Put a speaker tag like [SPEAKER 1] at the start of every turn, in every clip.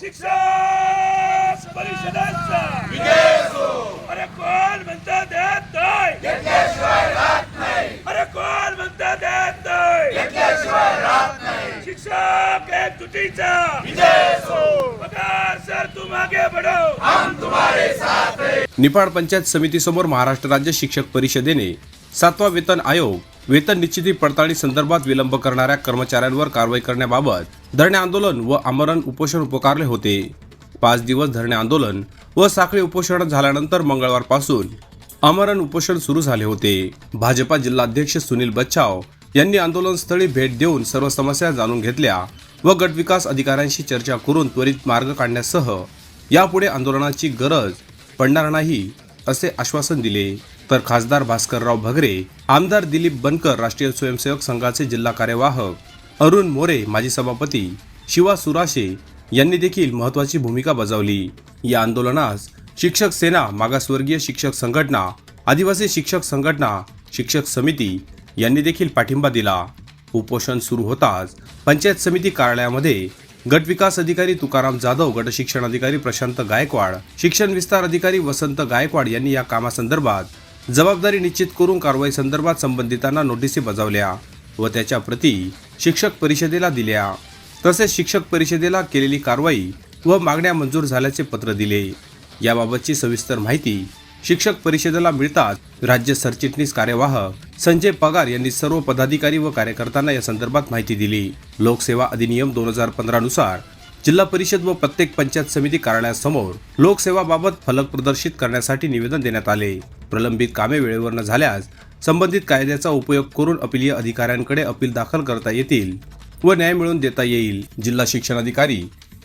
[SPEAKER 1] शिक्षक परिषदाचा। अरे कोण म्हणता देत नाही। अरे कोण म्हणता देत नाही। शिक्षक एक तुटीचा पगार सर तुम आगे बढ़ो
[SPEAKER 2] निफाड पंचायत समितीसमोर महाराष्ट्र राज्य शिक्षक परिषदेने सातवा वेतन आयोग वेतन निश्चिती पडताळणी संदर्भात विलंब करणाऱ्या कर्मचाऱ्यांवर कारवाई करण्याबाबत धरणे आंदोलन व आमरण उपोषण पुकारले होते. पाच दिवस धरणे आंदोलन व साखळी उपोषण झाल्यानंतर मंगळवारपासून आमरण उपोषण सुरू झाले होते. भाजपा जिल्हाध्यक्ष सुनील बच्चाव यांनी आंदोलनस्थळी भेट देऊन सर्व समस्या जाणून घेतल्या व गटविकास अधिकाऱ्यांशी चर्चा करून त्वरित मार्ग काढण्यासह यापुढे आंदोलनाची गरज पडणार नाही असे आश्वासन दिले. तर खासदार भास्करराव भगरे आमदार दिलीप बनकर राष्ट्रीय स्वयंसेवक संघाचे जिल्हा कार्यवाहक अरुण मोरे माजी सभापती शिवा सुराशे यांनी देखील महत्वाची भूमिका बजावली. या आंदोलनास शिक्षक सेना मागासवर्गीय शिक्षक संघटना आदिवासी शिक्षक संघटना शिक्षक समिती यांनी देखील पाठिंबा दिला. उपोषण सुरू होताच पंचायत समिती कार्यालयामध्ये गटविकास अधिकारी तुकाराम जाधव गट शिक्षण अधिकारी प्रशांत गायकवाड शिक्षण विस्तार अधिकारी वसंत गायकवाड यांनी या कामासंदर्भात जबाबदारी निश्चित करून कारवाई संदर्भात संबंधितांना नोटिसी बजावल्या व त्याच्या प्रती शिक्षक परिषदेला दिल्या. तसेच शिक्षक परिषदेला केलेली कारवाई व मागण्या मंजूर झाल्याचे पत्र दिले. याबाबतची सविस्तर माहिती शिक्षक परिषदेला मिळताच राज्य सरचिटणीस कार्यवाहक संजय पगार यांनी सर्व पदाधिकारी व कार्यकर्त्यांना या संदर्भात माहिती दिली. लोकसेवा अधिनियम दोन हजार पंधरा नुसार जिल्हा परिषद व प्रत्येक पंचायत समिती कार्यालयासमोर लोकसेवाबाबत फलक प्रदर्शित करण्यासाठी निवेदन देण्यात आले. प्रलंबित कामे वेळेवर न झाल्यास संबंधित कायद्याचा उपयोग करून अपिलीय अधिकाऱ्यांकडे अपील दाखल करता येतील व न्याय मिळवून देता येईल. जिल्हा शिक्षण अधिकारी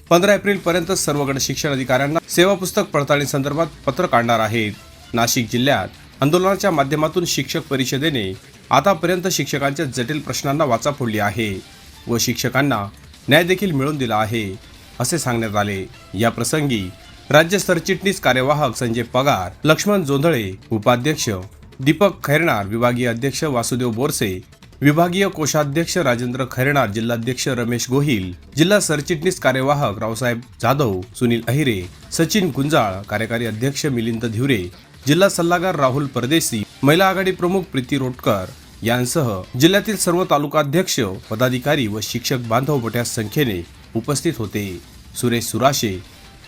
[SPEAKER 2] पंधरा एप्रिल पर्यंत सर्व शिक्षण अधिकाऱ्यांना सेवा पुस्तक पडताळणी संदर्भात पत्र काढणार आहेत. नाशिक जिल्ह्यात आंदोलनाच्या माध्यमातून शिक्षक परिषदेने आतापर्यंत शिक्षकांच्या जटिल प्रश्नांना वाचा फोडली आहे व शिक्षकांना न्याय देखील मिळवून दिला आहे असे सांगण्यात आले. या प्रसंगी राज्य सरचिटणीस कार्यवाहक संजय पगार लक्ष्मण जोंधळे उपाध्यक्ष दीपक खैरणार विभागीय अध्यक्ष वासुदेव बोरसे विभागीय कोषाध्यक्ष राजेंद्र खैरणार जिल्हाध्यक्ष रमेश गोहिल जिल्हा सरचिटणीस कार्यवाहक रावसाहेब जाधव सुनील अहिरे सचिन गुंजाळ कार्यकारी अध्यक्ष मिलिंद धिवरे जिल्हा सल्लागार राहुल परदेशी महिला आघाडी प्रमुख प्रीती रोटकर यांसह जिल्ह्यातील सर्व तालुकाध्यक्ष पदाधिकारी व शिक्षक बांधव मोठ्या संख्येने उपस्थित होते Suresh Surashe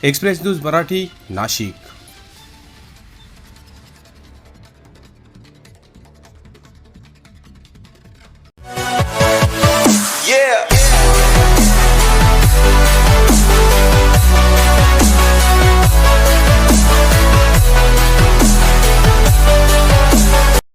[SPEAKER 2] express news Marathi Nashik Yeah.